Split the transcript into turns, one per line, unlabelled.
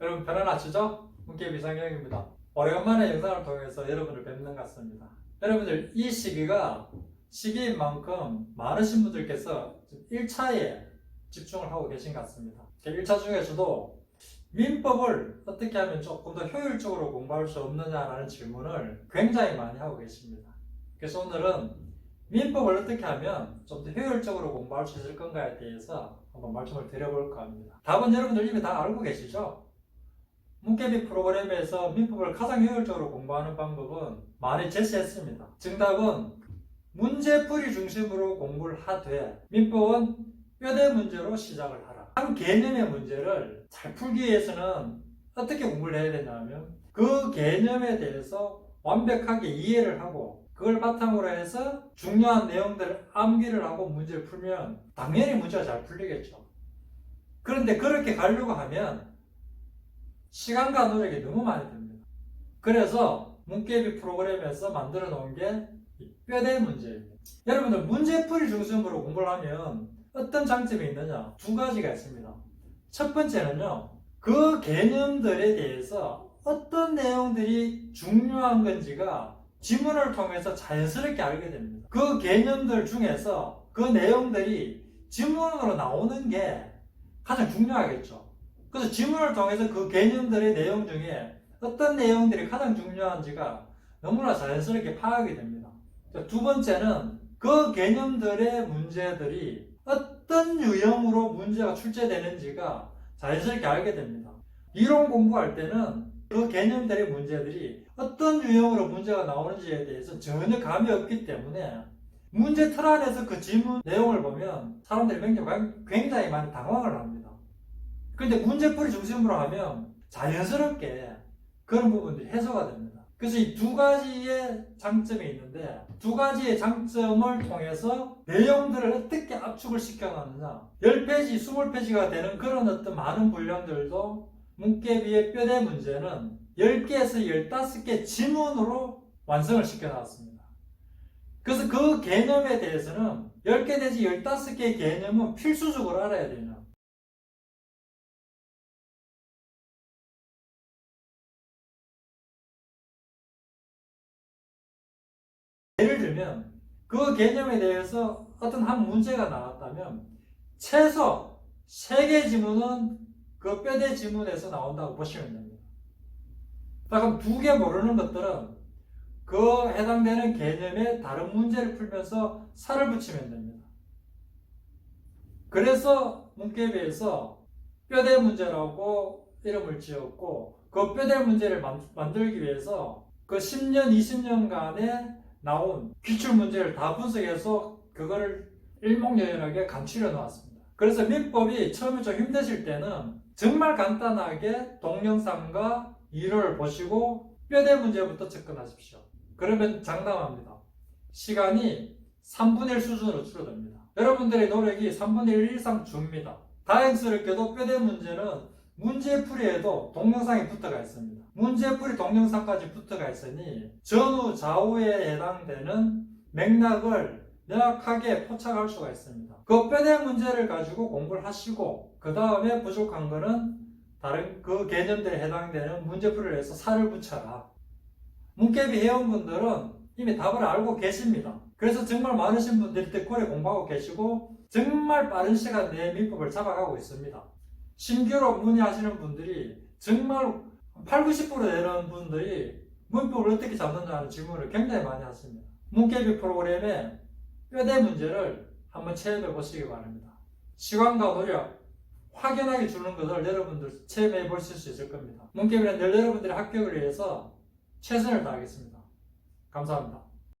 여러분 편안하시죠? 문깨비 상영입니다. 오래간만에 영상을 통해서 여러분을 뵙는 것 같습니다. 여러분들 이 시기가 시기인 만큼 많으신 분들께서 1차에 집중을 하고 계신 것 같습니다. 1차 중에서도 민법을 어떻게 하면 조금 더 효율적으로 공부할 수 없느냐라는 질문을 굉장히 많이 하고 계십니다. 그래서 오늘은 민법을 어떻게 하면 좀 더 효율적으로 공부할 수 있을 건가에 대해서 한번 말씀을 드려볼까 합니다. 답은 여러분들 이미 다 알고 계시죠? 문개비 프로그램에서 민법을 가장 효율적으로 공부하는 방법은 많이 제시했습니다. 정답은 문제풀이 중심으로 공부를 하되 민법은 뼈대 문제로 시작을 하라. 한 개념의 문제를 잘 풀기 위해서는 어떻게 공부를 해야 되냐면 그 개념에 대해서 완벽하게 이해를 하고 그걸 바탕으로 해서 중요한 내용들을 암기를 하고 문제를 풀면 당연히 문제가 잘 풀리겠죠. 그런데 그렇게 가려고 하면 시간과 노력이 너무 많이 듭니다. 그래서 문개비 프로그램에서 만들어 놓은 게이 뼈대 문제입니다. 여러분들 문제풀이 중심으로 공부를 하면 어떤 장점이 있느냐? 두 가지가 있습니다. 첫 번째는요, 그 개념들에 대해서 어떤 내용들이 중요한 건지가 지문을 통해서 자연스럽게 알게 됩니다. 그 개념들 중에서 그 내용들이 지문으로 나오는 게 가장 중요하겠죠. 그래서 지문을 통해서 그 개념들의 내용 중에 어떤 내용들이 가장 중요한지가 너무나 자연스럽게 파악이 됩니다. 두 번째는 그 개념들의 문제들이 어떤 유형으로 문제가 출제되는지가 자연스럽게 알게 됩니다. 이론 공부할 때는 그 개념들의 문제들이 어떤 유형으로 문제가 나오는지에 대해서 전혀 감이 없기 때문에 문제 틀 안에서 그 지문 내용을 보면 사람들이 굉장히 많이 당황을 합니다. 근데 문제풀이 중심으로 하면 자연스럽게 그런 부분들이 해소가 됩니다. 그래서 이 두 가지의 장점이 있는데 두 가지의 장점을 통해서 내용들을 어떻게 압축을 시켜놨느냐 10페이지, 20페이지가 되는 그런 어떤 많은 분량들도 문개비의 뼈대 문제는 10개에서 15개 지문으로 완성을 시켜놨습니다. 그래서 그 개념에 대해서는 10개 내지 15개의 개념은 필수적으로 알아야 되냐 예를 들면 그 개념에 대해서 어떤 한 문제가 나왔다면 최소 3개 지문은 그 뼈대 지문에서 나온다고 보시면 됩니다. 자, 그럼 두 개 모르는 것들은 그 해당되는 개념에 다른 문제를 풀면서 살을 붙이면 됩니다. 그래서 문개비에서 뼈대 문제라고 이름을 지었고 그 뼈대 문제를 만, 만들기 위해서 그 10년, 20년간의 나온 기출 문제를 다 분석해서 그거를 일목요연하게 간추려 놓았습니다. 그래서 민법이 처음에 좀 힘드실 때는 정말 간단하게 동영상과 이론을 보시고 뼈대 문제부터 접근하십시오. 그러면 장담합니다. 시간이 3분의 1 수준으로 줄어듭니다. 여러분들의 노력이 3분의 1 이상 줍니다. 다행스럽게도 뼈대 문제는 문제풀이에도 동영상이 붙어가 있습니다. 문제풀이 동영상까지 붙어가 있으니 전후 좌우에 해당되는 맥락을 명확하게 포착할 수가 있습니다. 그 뼈대 문제를 가지고 공부를 하시고 그 다음에 부족한 거는 다른 그 개념들에 해당되는 문제풀이를 해서 살을 붙여라. 문개비 회원분들은 이미 답을 알고 계십니다. 그래서 정말 많으신 분들이 댓글에 공부하고 계시고 정말 빠른 시간 내에 민법을 잡아가고 있습니다. 신규로 문의하시는 분들이 정말 8, 90% 되는 분들이 문법을 어떻게 잡느냐는 질문을 굉장히 많이 하십니다. 문개비 프로그램의 뼈대 문제를 한번 체험해 보시기 바랍니다. 시간과 노력 확연하게 주는 것을 여러분들 체험해 보실 수 있을 겁니다. 문개비는 늘 여러분들의 합격을 위해서 최선을 다하겠습니다. 감사합니다.